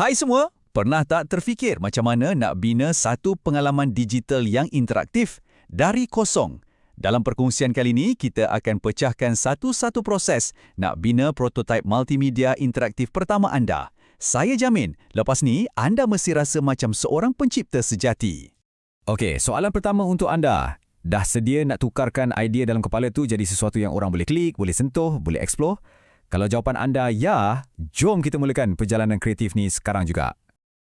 Hai semua, pernah tak terfikir macam mana nak bina satu pengalaman digital yang interaktif dari kosong? Dalam perkongsian kali ini, kita akan pecahkan satu-satu proses nak bina prototipe multimedia interaktif pertama anda. Saya jamin, lepas ni anda mesti rasa macam seorang pencipta sejati. Okey, soalan pertama untuk anda. Dah sedia nak tukarkan idea dalam kepala tu jadi sesuatu yang orang boleh klik, boleh sentuh, boleh explore? Kalau jawapan anda ya, jom kita mulakan perjalanan kreatif ni sekarang juga.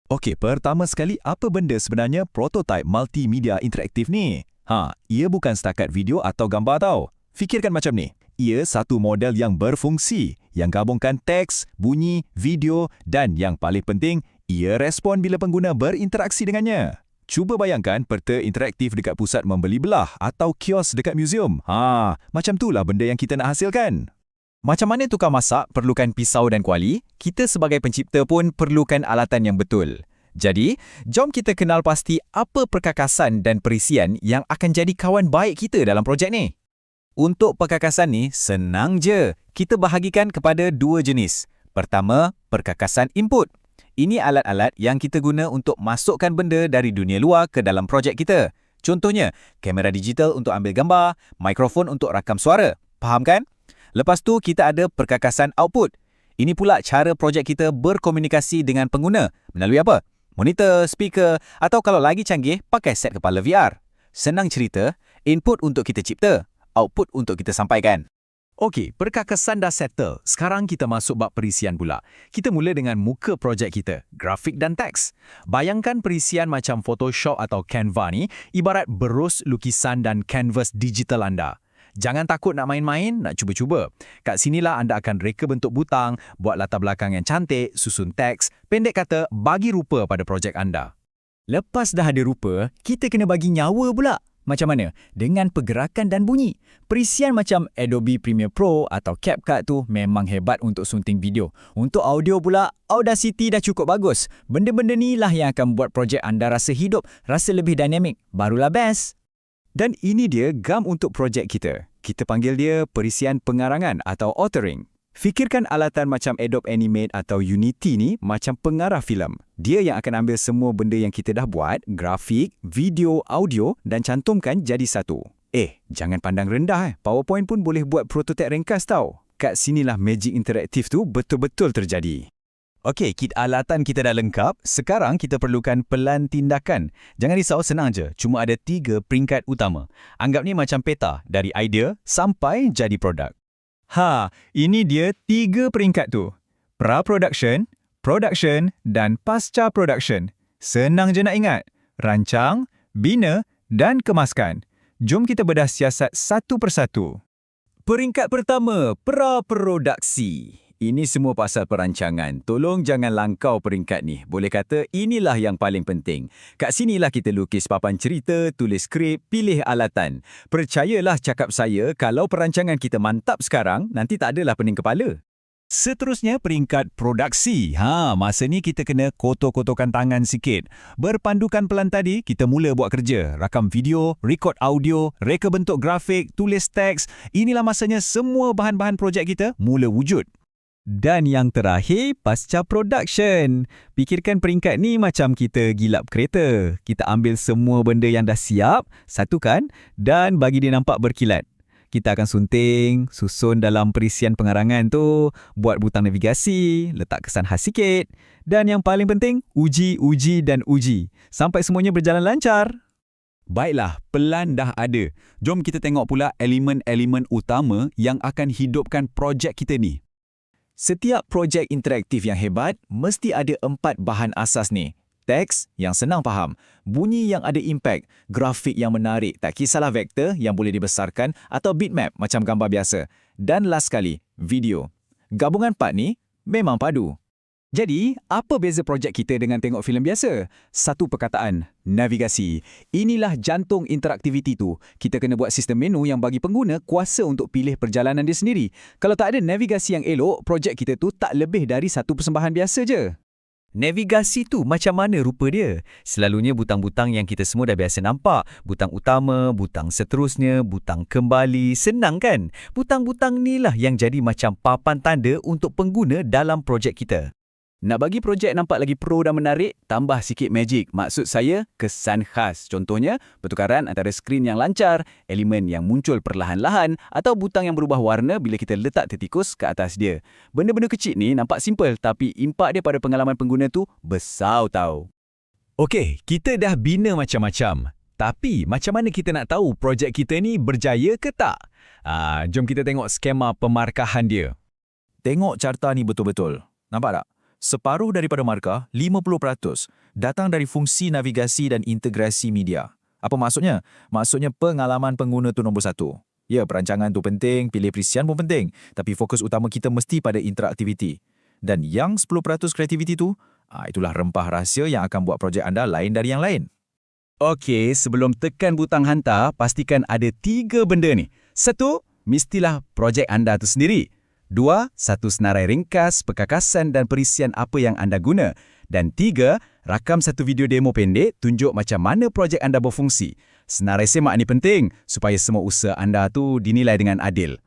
Okey, pertama sekali, apa benda sebenarnya prototipe multimedia interaktif ni? Ha, ia bukan setakat video atau gambar tau. Fikirkan macam ni. Ia satu model yang berfungsi, yang gabungkan teks, bunyi, video dan yang paling penting, ia respon bila pengguna berinteraksi dengannya. Cuba bayangkan peta interaktif dekat pusat membeli belah atau kios dekat muzium. Ha, macam itulah benda yang kita nak hasilkan. Macam mana tukar masak perlukan pisau dan kuali, kita sebagai pencipta pun perlukan alatan yang betul. Jadi, jom kita kenal pasti apa perkakasan dan perisian yang akan jadi kawan baik kita dalam projek ni. Untuk perkakasan ni, senang je. Kita bahagikan kepada dua jenis. Pertama, perkakasan input. Ini alat-alat yang kita guna untuk masukkan benda dari dunia luar ke dalam projek kita. Contohnya, kamera digital untuk ambil gambar, mikrofon untuk rakam suara. Faham kan? Lepas tu kita ada perkakasan output. Ini pula cara projek kita berkomunikasi dengan pengguna. Melalui apa? Monitor, speaker atau kalau lagi canggih, pakai set kepala VR. Senang cerita, input untuk kita cipta, output untuk kita sampaikan. Okey, perkakasan dah settle. Sekarang kita masuk bab perisian pula. Kita mula dengan muka projek kita, grafik dan teks. Bayangkan perisian macam Photoshop atau Canva ni ibarat berus lukisan dan canvas digital anda. Jangan takut nak main-main, nak cuba-cuba. Kat sinilah anda akan reka bentuk butang, buat latar belakang yang cantik, susun teks, pendek kata, bagi rupa pada projek anda. Lepas dah ada rupa, kita kena bagi nyawa pula. Macam mana? Dengan pergerakan dan bunyi. Perisian macam Adobe Premiere Pro atau CapCut tu memang hebat untuk sunting video. Untuk audio pula, Audacity dah cukup bagus. Benda-benda ni lah yang akan buat projek anda rasa hidup, rasa lebih dinamik. Barulah best. Dan ini dia gam untuk projek kita. Kita panggil dia perisian pengarangan atau authoring. Fikirkan alatan macam Adobe Animate atau Unity ni macam pengarah filem. Dia yang akan ambil semua benda yang kita dah buat, grafik, video, audio dan cantumkan jadi satu. Eh, jangan pandang rendah eh. PowerPoint pun boleh buat prototipe ringkas tau. Kat sinilah magic interaktif tu betul-betul terjadi. Okey, kit alatan kita dah lengkap. Sekarang kita perlukan pelan tindakan. Jangan risau, senang je. Cuma ada tiga peringkat utama. Anggap ni macam peta, dari idea sampai jadi produk. Ha, ini dia tiga peringkat tu. Pra-production, production dan pasca-production. Senang je nak ingat. Rancang, bina dan kemaskan. Jom kita bedah siasat satu persatu. Peringkat pertama, pra-produksi. Ini semua pasal perancangan. Tolong jangan langkau peringkat ni. Boleh kata inilah yang paling penting. Kat sinilah kita lukis papan cerita, tulis skrip, pilih alatan. Percayalah cakap saya, kalau perancangan kita mantap sekarang, nanti tak adalah pening kepala. Seterusnya peringkat produksi. Ha, masa ni kita kena kotor-kotorkan tangan sikit. Berpandukan pelan tadi, kita mula buat kerja. Rakam video, record audio, reka bentuk grafik, tulis teks. Inilah masanya semua bahan-bahan projek kita mula wujud. Dan yang terakhir, pasca production. Pikirkan peringkat ni macam kita gilap kereta. Kita ambil semua benda yang dah siap, satukan dan bagi dia nampak berkilat. Kita akan sunting, susun dalam perisian pengarangan tu, buat butang navigasi, letak kesan khas sikit. Dan yang paling penting, uji, uji dan uji. Sampai semuanya berjalan lancar. Baiklah, pelan dah ada. Jom kita tengok pula elemen-elemen utama yang akan hidupkan projek kita ni. Setiap projek interaktif yang hebat mesti ada empat bahan asas ni. Teks yang senang faham, bunyi yang ada impak, grafik yang menarik, tak kisahlah vektor yang boleh dibesarkan atau bitmap macam gambar biasa. Dan last sekali, video. Gabungan empat ni memang padu. Jadi, apa beza projek kita dengan tengok filem biasa? Satu perkataan, navigasi. Inilah jantung interaktiviti tu. Kita kena buat sistem menu yang bagi pengguna kuasa untuk pilih perjalanan dia sendiri. Kalau tak ada navigasi yang elok, projek kita tu tak lebih dari satu persembahan biasa je. Navigasi tu macam mana rupa dia? Selalunya butang-butang yang kita semua dah biasa nampak. Butang utama, butang seterusnya, butang kembali. Senang kan? Butang-butang ni lah yang jadi macam papan tanda untuk pengguna dalam projek kita. Nak bagi projek nampak lagi pro dan menarik, tambah sikit magic. Maksud saya, kesan khas. Contohnya, pertukaran antara skrin yang lancar, elemen yang muncul perlahan-lahan atau butang yang berubah warna bila kita letak tertikus ke atas dia. Benda-benda kecil ni nampak simple tapi impak dia pada pengalaman pengguna tu besar tau. Okey, kita dah bina macam-macam. Tapi macam mana kita nak tahu projek kita ni berjaya ke tak? Ah, jom kita tengok skema pemarkahan dia. Tengok carta ni betul-betul. Nampak tak? Separuh daripada markah, 50%, datang dari fungsi navigasi dan integrasi media. Apa maksudnya? Maksudnya pengalaman pengguna tu nombor satu. Ya, perancangan tu penting, pilih perisian pun penting. Tapi fokus utama kita mesti pada interaktiviti. Dan yang 10% kreativiti tu, ah, itulah rempah rahsia yang akan buat projek anda lain dari yang lain. Okey, sebelum tekan butang hantar, pastikan ada tiga benda ni. Satu, mestilah projek anda tu sendiri. Dua, satu senarai ringkas, perkakasan dan perisian apa yang anda guna. Dan tiga, rakam satu video demo pendek tunjuk macam mana projek anda berfungsi. Senarai semak ni penting supaya semua usaha anda tu dinilai dengan adil.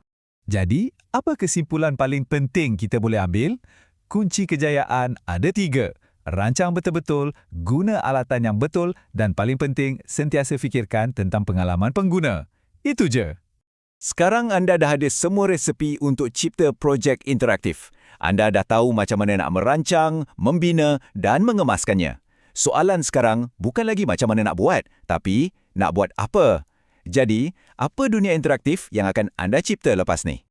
Jadi, apa kesimpulan paling penting kita boleh ambil? Kunci kejayaan ada tiga. Rancang betul-betul, guna alatan yang betul dan paling penting, sentiasa fikirkan tentang pengalaman pengguna. Itu je. Sekarang anda dah ada semua resepi untuk cipta projek interaktif. Anda dah tahu macam mana nak merancang, membina dan mengemaskannya. Soalan sekarang bukan lagi macam mana nak buat, tapi nak buat apa? Jadi, apa dunia interaktif yang akan anda cipta lepas ni?